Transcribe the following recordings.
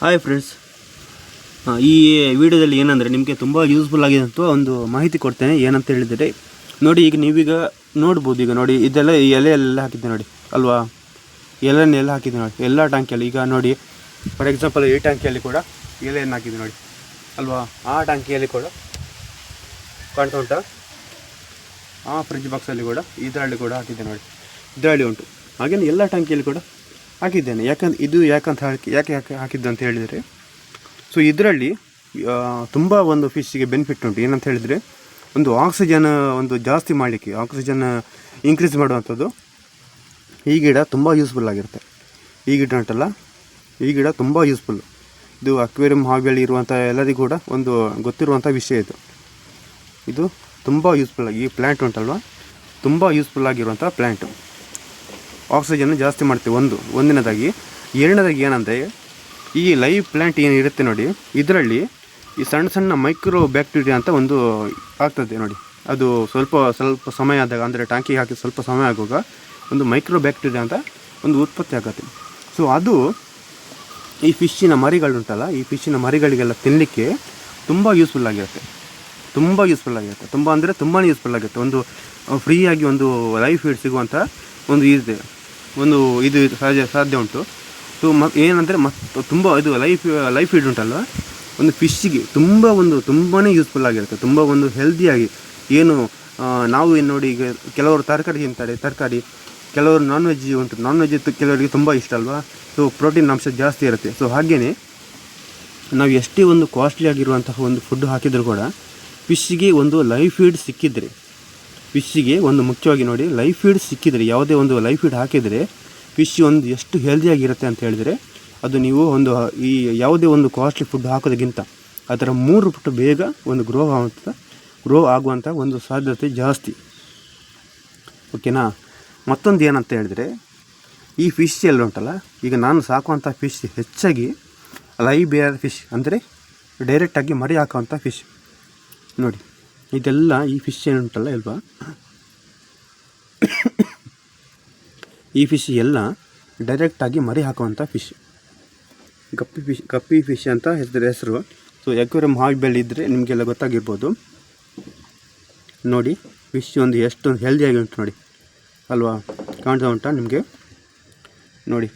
Hi friends ಈ ವಿಡಿಯೋದಲ್ಲಿ ಏನಂದರೆ ನಿಮಗೆ ತುಂಬ ಯೂಸ್ಫುಲ್ ಆಗಿದಂತ ಒಂದು ಮಾಹಿತಿ ಕೊಡ್ತೇನೆ. ಏನಂತ ಹೇಳಿದರೆ, ನೋಡಿ ಈಗ ನೀವೀಗ ನೋಡ್ಬೋದು. ಈಗ ನೋಡಿ, ಇದೆಲ್ಲ ಈ ಎಲೆಯಲ್ಲೆಲ್ಲ ಹಾಕಿದ್ದೆ ನೋಡಿ. ಅಲ್ವಾ? ಎಲೆಯನ್ನೆಲ್ಲ ಹಾಕಿದ್ದೆ ನೋಡಿ. ಎಲ್ಲ ಟ್ಯಾಂಕಿಯಲ್ಲಿ. ಈಗ ನೋಡಿ ಫಾರ್ ಎಕ್ಸಾಂಪಲ್ ಈ ಟ್ಯಾಂಕಿಯಲ್ಲಿ ಕೂಡ ಎಲೆಯನ್ನು ಹಾಕಿದ್ದೆ ನೋಡಿ. ಅಲ್ವಾ? ಆ ಟ್ಯಾಂಕಿಯಲ್ಲಿ ಕೂಡ ಕಾಣ್ತಾ ಉಂಟಾ? ಆ ಫ್ರಿಜ್ ಬಾಕ್ಸಲ್ಲಿ ಕೂಡ ಇದರಲ್ಲಿ ಕೂಡ ಹಾಕಿದ್ದೆ ನೋಡಿ. ಇದರಲ್ಲಿ ಉಂಟು. ಹಾಗೆಯೇ ಎಲ್ಲ ಟ್ಯಾಂಕಿಯಲ್ಲಿ ಕೂಡ ಹಾಕಿದ್ದೇನೆ. ಯಾಕಂದ್ರೆ ಇದು ಯಾಕಂತ ಹಾಕಿ, ಯಾಕೆ ಯಾಕೆ ಹಾಕಿದ್ದು ಅಂತ ಹೇಳಿದರೆ, ಸೊ ಇದರಲ್ಲಿ ತುಂಬ ಒಂದು ಫಿಶ್ಗೆ ಬೆನಿಫಿಟ್ ಉಂಟು. ಏನಂತ ಹೇಳಿದರೆ, ಒಂದು ಆಕ್ಸಿಜನ್ ಒಂದು ಜಾಸ್ತಿ ಮಾಡಲಿಕ್ಕೆ ಆಕ್ಸಿಜನ್ ಇನ್ಕ್ರೀಸ್ ಮಾಡುವಂಥದ್ದು ಈ ಗಿಡ ತುಂಬ ಯೂಸ್ಫುಲ್ ಆಗಿರುತ್ತೆ. ಈ ಗಿಡ ಉಂಟಲ್ಲ, ಈ ಗಿಡ ತುಂಬ ಯೂಸ್ಫುಲ್ ಇದು ಅಕ್ವೇರಿಯಂ ಹಾವಿಯಲ್ಲಿ ಇರುವಂಥ ಎಲ್ಲರಿಗೂ ಕೂಡ ಒಂದು ಗೊತ್ತಿರುವಂಥ ವಿಷಯ ಇದು. ಇದು ತುಂಬ ಯೂಸ್ಫುಲ್ ಈ ಪ್ಲ್ಯಾಂಟ್ ಉಂಟಲ್ವ? ತುಂಬ ಯೂಸ್ಫುಲ್ ಆಗಿರುವಂಥ ಪ್ಲ್ಯಾಂಟು ಆಕ್ಸಿಜನ್ ಜಾಸ್ತಿ ಮಾಡ್ತೀವಿ. ಒಂದು, ಒಂದಿನದಾಗಿ. ಎರಡನೇದಾಗಿ ಏನಂದರೆ, ಈ ಲೈವ್ ಪ್ಲ್ಯಾಂಟ್ ಏನು ಇರುತ್ತೆ ನೋಡಿ, ಇದರಲ್ಲಿ ಈ ಸಣ್ಣ ಸಣ್ಣ ಮೈಕ್ರೋ ಬ್ಯಾಕ್ಟೀರಿಯಾ ಅಂತ ಒಂದು ಆಗ್ತದೆ ನೋಡಿ. ಅದು ಸ್ವಲ್ಪ ಸ್ವಲ್ಪ ಸಮಯ ಆದಾಗ, ಅಂದರೆ ಟ್ಯಾಂಕಿಗೆ ಹಾಕಿ ಸ್ವಲ್ಪ ಸಮಯ ಆಗುವಾಗ ಒಂದು ಮೈಕ್ರೋ ಬ್ಯಾಕ್ಟೀರಿಯಾ ಅಂತ ಒಂದು ಉತ್ಪತ್ತಿ ಆಗುತ್ತೆ. ಸೊ ಅದು ಈ ಫಿಶ್ಶಿನ ಮರಿಗಳುಂಟಲ್ಲ, ಈ ಫಿಶ್ಶಿನ ಮರಿಗಳಿಗೆಲ್ಲ ತಿನ್ನಲಿಕ್ಕೆ ತುಂಬ ಯೂಸ್ಫುಲ್ ಆಗಿರುತ್ತೆ. ತುಂಬ ಯೂಸ್ಫುಲ್ ಆಗಿರುತ್ತೆ. ತುಂಬ ಅಂದರೆ ತುಂಬಾ ಯೂಸ್ಫುಲ್ ಆಗುತ್ತೆ ಒಂದು ಫ್ರೀಯಾಗಿ ಒಂದು ಲೈಫ್ ಫೀಡ್ ಸಿಗುವಂಥ ಒಂದು ಇದೆ. ಒಂದು ಇದು ಸಾಧ್ಯ ಸಾಧ್ಯ ಉಂಟು. ಸೊ ಮ, ಏನಂದರೆ ಮತ್ತು ತುಂಬ ಇದು ಲೈಫ್ ಲೈಫ್ ಫೀಡ್ ಉಂಟಲ್ವ? ಒಂದು ಫಿಶ್ಶಿಗೆ ತುಂಬ ಒಂದು ತುಂಬಾ ಯೂಸ್ಫುಲ್ ಆಗಿರುತ್ತೆ. ತುಂಬ ಒಂದು ಹೆಲ್ದಿಯಾಗಿ ಏನು ನಾವು ಏನು ನೋಡಿ ಈಗ ಕೆಲವರು ತರಕಾರಿ ತಿಂತಾರೆ. ತರಕಾರಿ, ಕೆಲವರು ನಾನ್ ವೆಜ್ ಉಂಟು. ನಾನ್ ವೆಜ್ ಕೆಲವರಿಗೆ ತುಂಬ ಇಷ್ಟ ಅಲ್ವಾ? ಸೊ ಪ್ರೋಟೀನ್ ಅಂಶ ಜಾಸ್ತಿ ಇರುತ್ತೆ. ಸೊ ಹಾಗೆಯೇ ನಾವು ಎಷ್ಟೇ ಒಂದು ಕಾಸ್ಟ್ಲಿ ಆಗಿರುವಂತಹ ಒಂದು ಫುಡ್ ಹಾಕಿದರೂ ಕೂಡ ಫಿಶ್ಗೆ ಒಂದು ಲೈಫ್ ಫೀಡ್ ಸಿಕ್ಕಿದರೆ ಫಿಶ್ಶಿಗೆ ಒಂದು ಮುಖ್ಯವಾಗಿ ನೋಡಿ, ಲೈಫ್ ಫೀಡ್ ಸಿಕ್ಕಿದರೆ, ಯಾವುದೇ ಒಂದು ಲೈಫ್ ಫೀಡ್ ಹಾಕಿದರೆ ಫಿಶ್ ಒಂದು ಎಷ್ಟು ಹೆಲ್ದಿಯಾಗಿರುತ್ತೆ ಅಂತ ಹೇಳಿದರೆ, ಅದು ನೀವು ಒಂದು ಈ ಯಾವುದೇ ಒಂದು ಕಾಸ್ಟ್ಲಿ ಫುಡ್ ಹಾಕೋದಕ್ಕಿಂತ ಅದರ ಮೂರು ಪಟ್ಟು ಬೇಗ ಒಂದು ಗ್ರೋ ಆಗುವಂಥ ಗ್ರೋ ಆಗುವಂಥ ಒಂದು ಸಾಧ್ಯತೆ ಜಾಸ್ತಿ. ಓಕೆನಾ? ಮತ್ತೊಂದು ಏನಂತ ಹೇಳಿದರೆ, ಈ ಫಿಶ್ ಎಲ್ಲ ಉಂಟಲ್ಲ, ಈಗ ನಾನು ಸಾಕುವಂಥ ಫಿಶ್ ಹೆಚ್ಚಾಗಿ ಲೈ ಬೇರ್ ಫಿಶ್ ಅಂದರೆ ಡೈರೆಕ್ಟಾಗಿ ಮರಿ ಹಾಕುವಂಥ ಫಿಶ್ ನೋಡಿ. ಇದೆಲ್ಲ ಈ ಫಿಶ್ ಏನುಂಟಲ್ಲ ಇಲ್ವಾ ಈ ಫಿಶ್ ಎಲ್ಲ ಡೈರೆಕ್ಟಾಗಿ ಮರಿ ಹಾಕುವಂಥ fish guppy fish guppy fish ಅಂತ ಹೆಸರು ಹೆಸರು. ಸೊ ಎಕ್ವೇರಿಯಂ ಹಾವಿ ಬೆಳೆದಿದ್ದರೆ ಇದ್ದರೆ ನಿಮಗೆಲ್ಲ ಗೊತ್ತಾಗಿರ್ಬೋದು. ನೋಡಿ ಫಿಶ್ ಒಂದು ಎಷ್ಟು ಹೆಲ್ದಿಯಾಗಿ ಉಂಟು ನೋಡಿ. ಅಲ್ವಾ? ಕಾಣ್ತಾ ಉಂಟಾ ನಿಮಗೆ? ನೋಡಿ.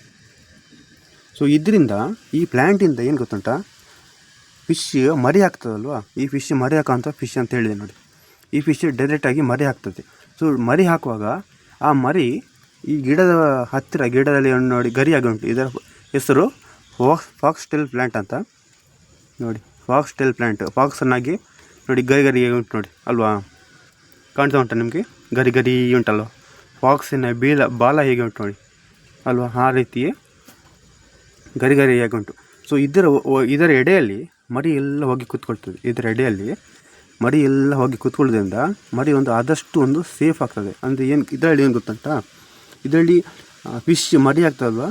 ಸೊ ಇದರಿಂದ ಈ ಪ್ಲ್ಯಾಂಟಿಂದ ಏನು ಗೊತ್ತುಂಟಾ? ಫಿಶ್ ಮರಿ ಹಾಕ್ತದಲ್ವಾ? ಈ ಫಿಶ್ ಮರಿ ಹಾಕೋಂಥ ಫಿಶ್ ಅಂತ ಹೇಳಿದೆ ನೋಡಿ. ಈ ಫಿಶ್ ಡೈರೆಕ್ಟಾಗಿ ಮರಿ ಹಾಕ್ತದೆ. ಸೊ ಮರಿ ಹಾಕುವಾಗ ಆ ಮರಿ ಈ ಗಿಡದ ಹತ್ತಿರ, ಗಿಡದಲ್ಲಿ ನೋಡಿ ಗರಿಯಾಗಿ ಉಂಟು. ಇದರ ಹೆಸರು ಫಾಕ್ಸ್ ಫಾಕ್ಸ್ ಟೆಲ್ ಪ್ಲ್ಯಾಂಟ್ ಅಂತ ನೋಡಿ. ಫಾಕ್ಸ್ ಟೆಲ್ ಪ್ಲ್ಯಾಂಟ್ ಫಾಕ್ಸನ್ನಾಗಿ ನೋಡಿ ಗರಿ ಗರಿ ಉಂಟು ನೋಡಿ. ಅಲ್ವಾ? ಕಾಣ್ತಾ ಉಂಟು ನಿಮಗೆ? ಗರಿ ಗರಿ ಉಂಟಲ್ವ? ಫಾಕ್ಸಿನ ಬೀಲ, ಬಾಲ ಹೇಗೆ ಉಂಟು ನೋಡಿ. ಅಲ್ವಾ? ಆ ರೀತಿಯೇ ಗರಿ ಗರಿಯಾಗಿ ಉಂಟು. ಸೊ ಇದರ ಇದರ ಎಡೆಯಲ್ಲಿ ಮರಿ ಎಲ್ಲ ಹೋಗಿ ಕೂತ್ಕೊಳ್ತದೆ. ಇದರ ಎಡೆಯಲ್ಲಿ ಮರಿ ಎಲ್ಲ ಹೋಗಿ ಕೂತ್ಕೊಳ್ಳೋದ್ರಿಂದ ಮರಿ ಒಂದು ಆದಷ್ಟು ಒಂದು ಸೇಫ್ ಆಗ್ತದೆ. ಅಂದರೆ ಏನು, ಇದರಲ್ಲಿ ಏನು ಗೊತ್ತಂತ ಇದರಲ್ಲಿ ಫಿಶ್ ಮರಿ ಆಗ್ತದಲ್ವ?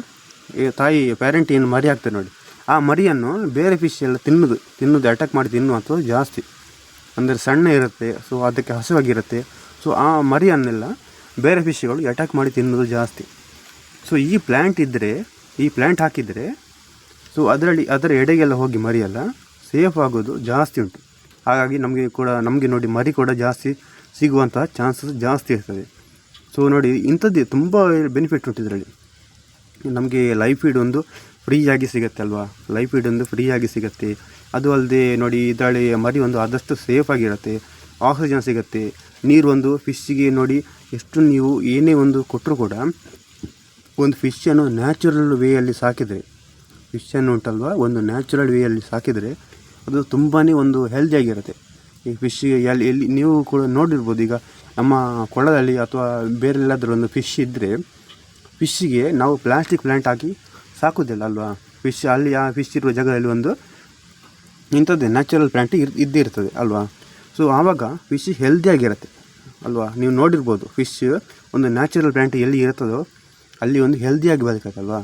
ತಾಯಿ ಪ್ಯಾರೆಂಟ್ ಏನು ಮರಿ ಆಗ್ತದೆ ನೋಡಿ. ಆ ಮರಿಯನ್ನು ಬೇರೆ ಫಿಶ್ ಎಲ್ಲ ತಿನ್ನೋದು ತಿನ್ನೋದು ಅಟ್ಯಾಕ್ ಮಾಡಿ ತಿನ್ನುವಂಥದ್ದು ಜಾಸ್ತಿ. ಅಂದರೆ ಸಣ್ಣ ಇರುತ್ತೆ ಸೊ ಅದಕ್ಕೆ ಹಸಿವಾಗಿರುತ್ತೆ. ಸೊ ಆ ಮರಿಯನ್ನೆಲ್ಲ ಬೇರೆ ಫಿಶ್ಗಳು ಅಟ್ಯಾಕ್ ಮಾಡಿ ತಿನ್ನೋದು ಜಾಸ್ತಿ. ಸೊ ಈ ಪ್ಲ್ಯಾಂಟ್ ಇದ್ದರೆ ಈ ಪ್ಲ್ಯಾಂಟ್ ಹಾಕಿದರೆ ಸೊ ಅದರಲ್ಲಿ ಅದರ ಎಡೆಗೆಲ್ಲ ಹೋಗಿ ಮರಿಯಲ್ಲ. ಸೇಫ್ ಆಗೋದು ಜಾಸ್ತಿ ಉಂಟು. ಹಾಗಾಗಿ ನಮಗೆ ಕೂಡ, ನಮಗೆ ನೋಡಿ ಮರಿ ಕೂಡ ಜಾಸ್ತಿ ಸಿಗುವಂತಹ ಚಾನ್ಸಸ್ ಜಾಸ್ತಿ ಇರ್ತದೆ. ಸೊ ನೋಡಿ ಇಂಥದ್ದೇ ತುಂಬ ಬೆನಿಫಿಟ್ ಉಂಟು ಇದರಲ್ಲಿ. ನಮಗೆ ಲೈಫ್ ಫೀಡ್ ಒಂದು ಫ್ರೀಯಾಗಿ ಸಿಗುತ್ತೆ ಅಲ್ವಾ? ಲೈಫ್ ಫೀಡ್ ಒಂದು ಫ್ರೀಯಾಗಿ ಸಿಗುತ್ತೆ. ಅದು ಅಲ್ಲದೆ ನೋಡಿ ಇದರಲ್ಲಿ ಮರಿ ಒಂದು ಆದಷ್ಟು ಸೇಫ್ ಆಗಿರುತ್ತೆ ಆಕ್ಸಿಜನ್ ಸಿಗುತ್ತೆ. ನೀರು ಒಂದು ಫಿಶ್ಶಿಗೆ ನೋಡಿ ಎಷ್ಟು ನೀವು ಏನೇ ಒಂದು ಕೊಟ್ಟರು ಕೂಡ ಒಂದು ಫಿಶ್ಶನ್ನು ನ್ಯಾಚುರಲ್ ವೇಯಲ್ಲಿ ಸಾಕಿದರೆ ಫಿಶನ್ನು ಉಂಟಲ್ವಾ? ಒಂದು ನ್ಯಾಚುರಲ್ ವೇಯಲ್ಲಿ ಸಾಕಿದರೆ ಅದು ತುಂಬಾ ಒಂದು ಹೆಲ್ದಿಯಾಗಿರುತ್ತೆ ಈ ಫಿಶ್ ಎಲ್ಲಿ ಎಲ್ಲಿ, ನೀವು ಕೂಡ ನೋಡಿರ್ಬೋದು. ಈಗ ನಮ್ಮ ಕೊಳದಲ್ಲಿ ಅಥವಾ ಬೇರೆ ಎಲ್ಲಾದರೂ ಒಂದು ಫಿಶ್ ಇದ್ದರೆ ಫಿಶ್ಶಿಗೆ ನಾವು ಪ್ಲಾಸ್ಟಿಕ್ ಪ್ಲ್ಯಾಂಟ್ ಹಾಕಿ ಸಾಕೋದಿಲ್ಲ ಅಲ್ವಾ? ಫಿಶ್ ಅಲ್ಲಿ ಆ ಫಿಶ್ ಇರುವ ಜಾಗದಲ್ಲಿ ಒಂದು ಇಂಥದ್ದೇ ನ್ಯಾಚುರಲ್ ಪ್ಲ್ಯಾಂಟ್ ಇರ್, ಇದ್ದೇ ಇರ್ತದೆ ಅಲ್ವಾ? ಸೊ ಆವಾಗ ಫಿಶ್ ಹೆಲ್ದಿಯಾಗಿರುತ್ತೆ ಅಲ್ವಾ? ನೀವು ನೋಡಿರ್ಬೋದು ಫಿಶ್ ಒಂದು ನ್ಯಾಚುರಲ್ ಪ್ಲ್ಯಾಂಟ್ ಎಲ್ಲಿ ಇರ್ತದೋ ಅಲ್ಲಿ ಒಂದು ಹೆಲ್ದಿಯಾಗಿ ಬದುಕತ್ತಲ್ವಾ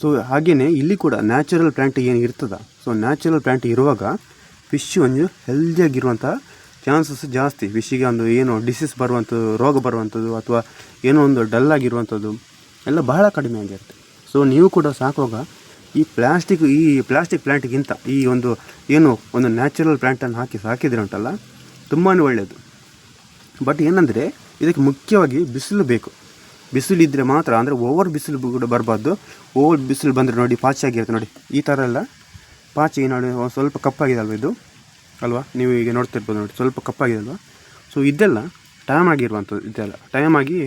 ಸೊ ಹಾಗೆಯೇ ಇಲ್ಲಿ ಕೂಡ ನ್ಯಾಚುರಲ್ ಪ್ಲ್ಯಾಂಟ್ ಏನು ಇರ್ತದ? ಸೊ ನ್ಯಾಚುರಲ್ ಪ್ಲ್ಯಾಂಟ್ ಇರುವಾಗ ಫಿಶ್ ಒಂದು ಹೆಲ್ದಿಯಾಗಿರುವಂಥ ಚಾನ್ಸಸ್ ಜಾಸ್ತಿ. ಫಿಶ್ಗೆ ಒಂದು ಏನು ಡಿಸೀಸ್ ಬರುವಂಥದ್ದು ರೋಗ ಬರುವಂಥದ್ದು ಅಥವಾ ಏನೋ ಒಂದು ಡಲ್ ಆಗಿರುವಂಥದ್ದು ಎಲ್ಲ ಬಹಳ ಕಡಿಮೆ ಆಗಿರುತ್ತೆ. ಸೊ ನೀವು ಕೂಡ ಸಾಕುವಾಗ ಈ ಪ್ಲಾಸ್ಟಿಕ್ ಈ ಪ್ಲಾಸ್ಟಿಕ್ ಪ್ಲ್ಯಾಂಟ್ಗಿಂತ ಈ ಒಂದು ಏನು ಒಂದು ನ್ಯಾಚುರಲ್ ಪ್ಲ್ಯಾಂಟನ್ನು ಹಾಕಿ ಸಾಕಿದ್ರೆ ಉಂಟಲ್ಲ ತುಂಬಾ ಒಳ್ಳೆಯದು ಬಟ್ ಏನಂದರೆ ಇದಕ್ಕೆ ಮುಖ್ಯವಾಗಿ ಬಿಸಿಲು ಬೇಕು. ಬಿಸಿಲು ಇದ್ದರೆ ಮಾತ್ರ, ಅಂದರೆ ಓವರ್ ಬಿಸಿಲು ಕೂಡ ಬರಬಾರ್ದು. ಓವರ್ ಬಿಸಿಲು ಬಂದರೆ ನೋಡಿ, ಪಾಚಿ ಆಗಿರುತ್ತೆ ನೋಡಿ. ಈ ಥರ ಎಲ್ಲ ಪಾಚಿ ನೋಡಿ ಸ್ವಲ್ಪ ಕಪ್ಪಾಗಿದೆ ಅಲ್ವ ಇದು? ಅಲ್ವಾ? ನೀವು ಈಗ ನೋಡ್ತಿರ್ಬೋದು ನೋಡಿ, ಸ್ವಲ್ಪ ಕಪ್ಪಾಗಿದೆ ಅಲ್ವಾ ಸೊ ಇದೆಲ್ಲ ಟೈಮ್ ಆಗಿರುವಂಥದ್ದು, ಇದೆಲ್ಲ. ಟೈಮ್ ಆಗಿ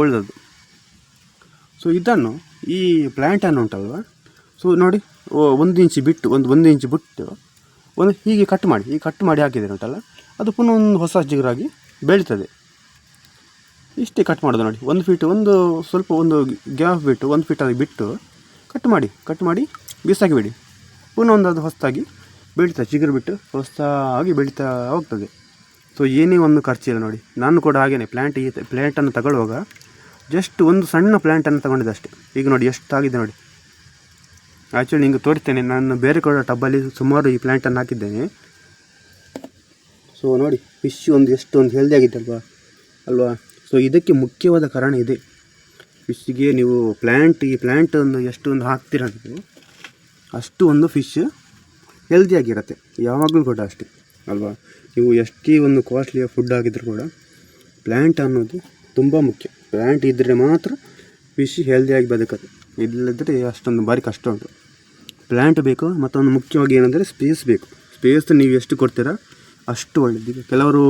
ಒಳ್ಳೆಯದು ಸೊ ಇದನ್ನು ಈ ಪ್ಲ್ಯಾಂಟನ್ನು ಉಂಟಲ್ವ? ಸೊ ನೋಡಿ ಒಂದು ಇಂಚು ಬಿಟ್ಟು, ಒಂದು ಒಂದು ಇಂಚು ಬಿಟ್ಟು, ಒಂದು ಹೀಗೆ ಕಟ್ ಮಾಡಿ ಈ ಕಟ್ ಮಾಡಿ ಹಾಕಿದರೆ ಉಂಟಲ್ಲ? ಅದು ಪುನಃ ಒಂದು ಹೊಸ ಚಿಗುರಾಗಿ ಬೆಳೀತದೆ. ಇಷ್ಟೇ ಕಟ್ ಮಾಡೋದು ನೋಡಿ. ಒಂದು ಫೀಟ್ ಒಂದು ಸ್ವಲ್ಪ ಒಂದು ಗ್ಯಾಪ್ ಬಿಟ್ಟು, ಒಂದು ಫೀಟ್ ಅದಕ್ಕೆ ಬಿಟ್ಟು ಕಟ್ ಮಾಡಿ ಕಟ್ ಮಾಡಿ ಬಿಸಾಕಿ ಬಿಡಿ. ಪುನಃ ಒಂದು ಅದು ಹೊಸದಾಗಿ ಬೆಳೀತಾ, ಚಿಗುರು ಬಿಟ್ಟು ಹೊಸದಾಗಿ ಬೆಳೀತಾ ಹೋಗ್ತದೆ. ಸೊ ಏನೇ ಒಂದು ಖರ್ಚಿಲ್ಲ ನೋಡಿ. ನಾನು ಕೂಡ ಹಾಗೇನೆ ಪ್ಲ್ಯಾಂಟ್ ಈ ಪ್ಲ್ಯಾಂಟನ್ನು ತಗೊಳ್ಳುವಾಗ ಜಸ್ಟ್ ಒಂದು ಸಣ್ಣ ಪ್ಲ್ಯಾಂಟನ್ನು ತಗೊಂಡಿದ್ದೆ ಅಷ್ಟೇ. ಈಗ ನೋಡಿ ಎಷ್ಟಾಗಿದೆ ನೋಡಿ. ಆ್ಯಕ್ಚುಲಿ ನಿಮಗೆ ತೋರಿಸ್ತೇನೆ, ನಾನು ಬೇರೆ ಕೂಡ ಟಬ್ಬಲ್ಲಿ ಸುಮಾರು ಈ ಪ್ಲ್ಯಾಂಟನ್ನು ಹಾಕಿದ್ದೇನೆ. ಸೊ ನೋಡಿ ಫಿಶ್ ಒಂದು ಎಷ್ಟು ಒಂದು ಹೆಲ್ದಿ ಆಗಿದೆ ಅಲ್ವಾ ಅಲ್ವಾ? ಸೊ ಇದಕ್ಕೆ ಮುಖ್ಯವಾದ ಕಾರಣ ಇದೆ. ಫಿಶ್ಗೆ ನೀವು ಪ್ಲ್ಯಾಂಟ್ ಈ ಪ್ಲ್ಯಾಂಟ್ ಒಂದು ಎಷ್ಟು ಒಂದು ಹಾಕ್ತೀರ ನೀವು ಅಷ್ಟು ಒಂದು ಫಿಶ್ ಹೆಲ್ದಿಯಾಗಿರುತ್ತೆ ಯಾವಾಗಲೂ ಕೂಡ ಅಷ್ಟೇ, ಅಲ್ವಾ? ನೀವು ಎಷ್ಟೇ ಒಂದು ಕಾಸ್ಟ್ಲಿಯ ಫುಡ್ ಆಗಿದ್ರೂ ಕೂಡ ಪ್ಲ್ಯಾಂಟ್ ಅನ್ನೋದು ತುಂಬ ಮುಖ್ಯ. ಪ್ಲ್ಯಾಂಟ್ ಇದ್ದರೆ ಮಾತ್ರ ಫಿಶ್ ಹೆಲ್ದಿಯಾಗಿ ಬದುಕುತ್ತೆ. ಇಲ್ಲದ್ರೆ ಅಷ್ಟೊಂದು ಭಾರಿ ಕಷ್ಟ ಉಂಟು. ಪ್ಲ್ಯಾಂಟ್ ಬೇಕು, ಮತ್ತೊಂದು ಮುಖ್ಯವಾಗಿ ಏನಂದರೆ ಸ್ಪೇಸ್ ಬೇಕು. ಸ್ಪೇಸ್ ನೀವು ಎಷ್ಟು ಕೊಡ್ತೀರಾ ಅಷ್ಟು ಒಳ್ಳೆಯದು ಕೆಲವರು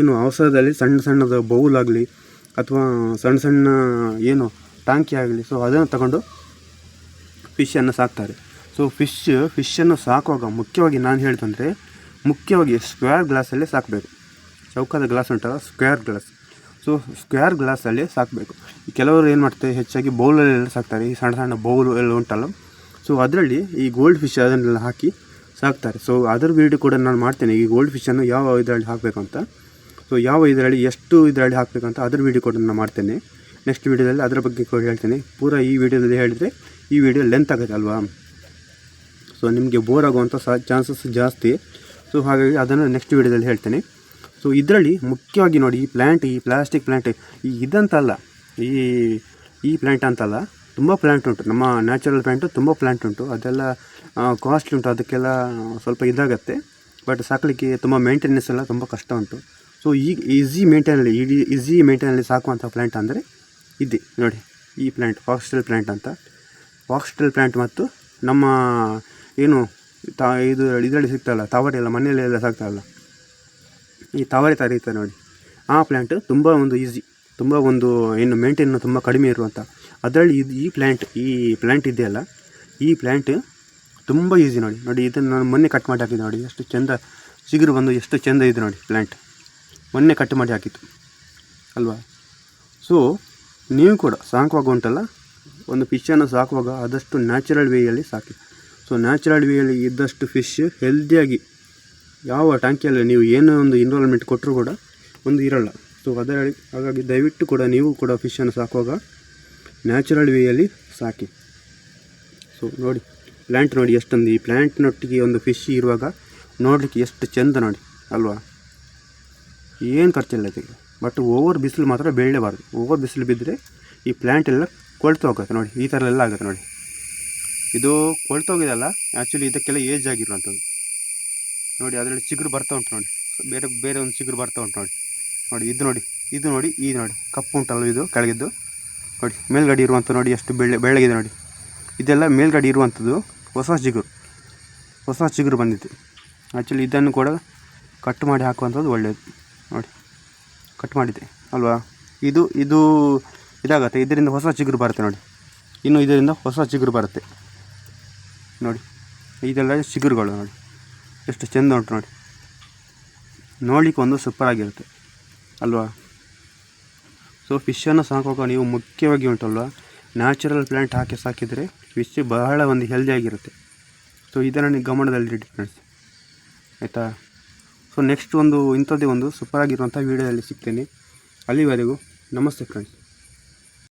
ಏನು ಅವಸರದಲ್ಲಿ ಸಣ್ಣ ಸಣ್ಣದ ಬೌಲ್ ಆಗಲಿ ಅಥವಾ ಸಣ್ಣ ಸಣ್ಣ ಏನು ಟಾಂಕಿ ಆಗಲಿ ಸೊ ಅದನ್ನು ತಗೊಂಡು ಫಿಶನ್ನು ಸಾಕ್ತಾರೆ. ಸೊ ಫಿಶ್ ಫಿಶನ್ನು ಸಾಕುವಾಗ ಮುಖ್ಯವಾಗಿ ನಾನು ಹೇಳ್ತಂದರೆ ಮುಖ್ಯವಾಗಿ ಸ್ಕ್ವೇರ್ ಗ್ಲಾಸಲ್ಲೇ ಸಾಕಬೇಕು. ಚೌಕದ ಗ್ಲಾಸ್ ಉಂಟಲ್ಲ ಸ್ಕ್ವೇರ್ ಗ್ಲಾಸ್ ಸೊ ಸ್ಕ್ವೇರ್ ಗ್ಲಾಸಲ್ಲಿ ಸಾಕಬೇಕು. ಕೆಲವರು ಏನು ಮಾಡ್ತಾರೆ, ಹೆಚ್ಚಾಗಿ ಬೌಲಲ್ಲೆಲ್ಲ ಸಾಕ್ತಾರೆ, ಈ ಸಣ್ಣ ಸಣ್ಣ ಬೌಲು ಎಲ್ಲ ಉಂಟಲ್ಲ. ಸೊ ಅದರಲ್ಲಿ ಈ ಗೋಲ್ಡ್ ಫಿಶ್ ಅದನ್ನೆಲ್ಲ ಹಾಕಿ ಸಾಕ್ತಾರೆ. ಸೊ ಅದರ ವೀಡಿಯೋ ಕೂಡ ನಾನು ಮಾಡ್ತೇನೆ. ಈ ಗೋಲ್ಡ್ ಫಿಶನ್ನು ಯಾವ ಇದರಲ್ಲಿ ಹಾಕಬೇಕು ಅಂತ. ಸೊ ಯಾವ ಇದರಲ್ಲಿ ಎಷ್ಟು ಇದರಲ್ಲಿ ಹಾಕಬೇಕಂತ ಅದ್ರ ವೀಡಿಯೋ ಕೂಡ ನಾನು ಮಾಡ್ತೇನೆ. ನೆಕ್ಸ್ಟ್ ವೀಡಿಯೋದಲ್ಲಿ ಅದರ ಬಗ್ಗೆ ಕೂಡ ಹೇಳ್ತೇನೆ. ಪೂರ ಈ ವಿಡಿಯೋದಲ್ಲಿ ಹೇಳಿದರೆ ಈ ವಿಡಿಯೋ ಲೆಂತ್ ಆಗುತ್ತೆ ಅಲ್ವಾ? ಸೊ ನಿಮಗೆ ಬೋರ್ ಆಗುವಂಥ ಚಾನ್ಸಸ್ ಜಾಸ್ತಿ. ಸೊ ಹಾಗಾಗಿ ಅದನ್ನು ನೆಕ್ಸ್ಟ್ ವೀಡಿಯೋದಲ್ಲಿ ಹೇಳ್ತೇನೆ. ಸೊ ಇದರಲ್ಲಿ ಮುಖ್ಯವಾಗಿ ನೋಡಿ, ಈ ಪ್ಲ್ಯಾಂಟ್ ಈ ಪ್ಲಾಸ್ಟಿಕ್ ಪ್ಲ್ಯಾಂಟ್ ಈ ಇದಂತಲ್ಲ ಈ ಈ ಪ್ಲ್ಯಾಂಟ್ ಅಂತಲ್ಲ ತುಂಬ ಪ್ಲ್ಯಾಂಟ್ ಉಂಟು. ನಮ್ಮ ನ್ಯಾಚುರಲ್ ಪ್ಲ್ಯಾಂಟು ತುಂಬ ಪ್ಲ್ಯಾಂಟ್ ಉಂಟು. ಅದೆಲ್ಲ ಕಾಸ್ಟ್ಲಿ ಉಂಟು. ಅದಕ್ಕೆಲ್ಲ ಸ್ವಲ್ಪ ಇದಾಗತ್ತೆ. ಬಟ್ ಸಾಕಲಿಕ್ಕೆ ತುಂಬ ಮೇಂಟೆನೆನ್ಸ್ ಎಲ್ಲ ತುಂಬ ಕಷ್ಟ ಉಂಟು. ಸೊ ಈಗ ಈಸಿ ಮೇಂಟೈನಲ್ಲಿ ಇಡೀ ಈಸಿ ಮೇಂಟೈನಲ್ಲಿ ಸಾಕುವಂಥ ಪ್ಲ್ಯಾಂಟ್ ಅಂದರೆ ಇದೆ. ನೋಡಿ, ಈ ಪ್ಲ್ಯಾಂಟ್ ಫಾಕ್ಸ್ಟೆಲ್ ಪ್ಲ್ಯಾಂಟ್ ಅಂತ. ಫಾಕ್ಸ್ಟೆಲ್ ಪ್ಲ್ಯಾಂಟ್ ಮತ್ತು ನಮ್ಮ ಏನು ತಾ, ಇದು ಇದರಲ್ಲಿ ಸಿಗ್ತಾಯಿಲ್ಲ ತಾವರೆ ಎಲ್ಲ ಮನೆಯಲ್ಲಿ ಎಲ್ಲ ಸಾಕ್ತಾಯಿಲ್ಲ ಈ ತಾವರೆ ಇರ್ತದೆ ನೋಡಿ. ಆ ಪ್ಲ್ಯಾಂಟ್ ತುಂಬ ಒಂದು ಈಸಿ ತುಂಬ ಒಂದು ಏನು ಮೇಂಟೈನ್ ತುಂಬ ಕಡಿಮೆ ಇರುವಂಥ. ಅದರಲ್ಲಿ ಇದು ಈ ಪ್ಲ್ಯಾಂಟ್ ಈ ಪ್ಲ್ಯಾಂಟ್ ಇದೆಯಲ್ಲ ಈ ಪ್ಲ್ಯಾಂಟ್ ತುಂಬ ಈಸಿ ನೋಡಿ. ನೋಡಿ, ಇದನ್ನು ನಾನು ಮೊನ್ನೆ ಕಟ್ ಮಾಡಿ ಹಾಕಿದ್ದೆ ನೋಡಿ. ಎಷ್ಟು ಚೆಂದ, ಚಿಗುರು ಬಂದು ಎಷ್ಟು ಚೆಂದ ಇದೆ ನೋಡಿ ಪ್ಲ್ಯಾಂಟ್ ಮೊನ್ನೆ ಕಟ್ ಮಾಡಿ ಹಾಕಿತ್ತು. ಅಲ್ವಾ? ಸೊ ನೀವು ಕೂಡ ಸಾಕುವಾಗ ಉಂಟಲ್ಲ? ಒಂದು ಫಿಶನ್ನು ಸಾಕುವಾಗ ಆದಷ್ಟು ನ್ಯಾಚುರಲ್ ವೇಯಲ್ಲಿ ಸಾಕಿ. ಸೊ ನ್ಯಾಚುರಲ್ ವೇಯಲ್ಲಿ ಇದ್ದಷ್ಟು ಫಿಶ್ ಹೆಲ್ದಿಯಾಗಿ ಯಾವ ಟ್ಯಾಂಕಿಯಲ್ಲಿ ನೀವು ಏನೋ ಒಂದು ಇನ್ವಾಲ್ವ್ಮೆಂಟ್ ಕೊಟ್ಟರು ಕೂಡ ಒಂದು ಇರಲ್ಲ. ಸೊ ಅದರಲ್ಲಿ ಹಾಗಾಗಿ ದಯವಿಟ್ಟು ಕೂಡ ನೀವು ಕೂಡ ಫಿಶನ್ನು ಸಾಕುವಾಗ ನ್ಯಾಚುರಲ್ ವೇಯಲ್ಲಿ ಸಾಕಿ. ಸೊ ನೋಡಿ ಪ್ಲ್ಯಾಂಟ್ ನೋಡಿ ಎಷ್ಟೊಂದು ಈ ಪ್ಲ್ಯಾಂಟ್ನೊಟ್ಟಿಗೆ ಒಂದು ಫಿಶ್ ಇರುವಾಗ ನೋಡಲಿಕ್ಕೆ ಎಷ್ಟು ಚೆಂದ ನೋಡಿ. ಅಲ್ವಾ? ಏನು ಖರ್ಚಿಲ್ಲ ಇದಕ್ಕೆ. ಬಟ್ ಓವರ್ ಬಿಸಿಲು ಮಾತ್ರ ಬೀಳಲೇಬಾರ್ದು. ಓವರ್ ಬಿಸಿಲು ಬಿದ್ದರೆ ಈ ಪ್ಲ್ಯಾಂಟ್ ಎಲ್ಲ ಕೊಳ್ತು ಹೋಗುತ್ತೆ ನೋಡಿ, ಈ ಥರ ಎಲ್ಲ ಆಗುತ್ತೆ ನೋಡಿ. ಇದು ಕೊಳ್ತೋಗಿದೆಲ್ಲ ಆ್ಯಕ್ಚುಲಿ ಇದಕ್ಕೆಲ್ಲ ಏಜ್ ಆಗಿರುವಂಥದ್ದು. ನೋಡಿ, ಅದರಲ್ಲಿ ಚಿಗುರು ಬರ್ತಾ ಉಂಟು ನೋಡಿ. ಬೇರೆ ಬೇರೆ ಒಂದು ಚಿಗುರು ಬರ್ತಾ ಉಂಟು ನೋಡಿ. ನೋಡಿ, ಇದು ನೋಡಿ ಇದು ನೋಡಿ, ಈ ನೋಡಿ. ಕಪ್ಪು ಉಂಟಲ್ಲ ಇದು, ಕೆಳಗಿದ್ದು. ನೋಡಿ, ಮೇಲ್ಗಡೆ ಇರುವಂಥ ನೋಡಿ ಎಷ್ಟು ಬೆಳ್ಳೆ ಬೆಳಗಿದೆ ನೋಡಿ. ಇದೆಲ್ಲ ಮೇಲ್ಗಡೆ ಇರುವಂಥದ್ದು ಹೊಸ ಚಿಗುರು. ಹೊಸ ಚಿಗುರು ಬಂದಿತ್ತು. ಆ್ಯಕ್ಚುಲಿ ಇದನ್ನು ಕೂಡ ಕಟ್ ಮಾಡಿ ಹಾಕುವಂಥದ್ದು ಒಳ್ಳೆಯದು ನೋಡಿ. ಕಟ್ ಮಾಡಿದೆ ಅಲ್ವಾ? ಇದು ಇದು ಇದಾಗತ್ತೆ. ಇದರಿಂದ ಹೊಸ ಚಿಗುರು ಬರುತ್ತೆ ನೋಡಿ. ಇನ್ನು ಇದರಿಂದ ಹೊಸ ಚಿಗುರು ಬರುತ್ತೆ. ನೋಡಿ, ಇದೆಲ್ಲ ಚಿಗುರುಗಳು ನೋಡಿ. ಎಷ್ಟು ಚೆಂದ ಉಂಟು ನೋಡಿ. ನೋಡಲಿಕ್ಕೆ ಒಂದು ಸೂಪರ್ ಆಗಿರುತ್ತೆ, ಅಲ್ವಾ? ಸೊ ಫಿಶನ್ನು ಸಾಕುವಾಗ ನೀವು ಮುಖ್ಯವಾಗಿ ಉಂಟಲ್ವಾ? ನ್ಯಾಚುರಲ್ ಪ್ಲ್ಯಾಂಟ್ ಹಾಕಿ ಸಾಕಿದರೆ ಫಿಶ್ ಬಹಳ ಒಂದು ಹೆಲ್ದಿ ಆಗಿರುತ್ತೆ. ಸೊ ಇದನ್ನು ನೀವು ಗಮನದಲ್ಲಿಡಿ ಫ್ರೆಂಡ್ಸ್ ಆಯಿತಾ? ಸೊ ನೆಕ್ಸ್ಟ್ ಒಂದು ಇಂಥದ್ದೇ ಒಂದು ಸೂಪರ್ ಆಗಿರುವಂಥ ವೀಡಿಯೋದಲ್ಲಿ ಸಿಗ್ತೇನೆ. ಅಲ್ಲಿವರೆಗೂ ನಮಸ್ತೆ ಫ್ರೆಂಡ್ಸ್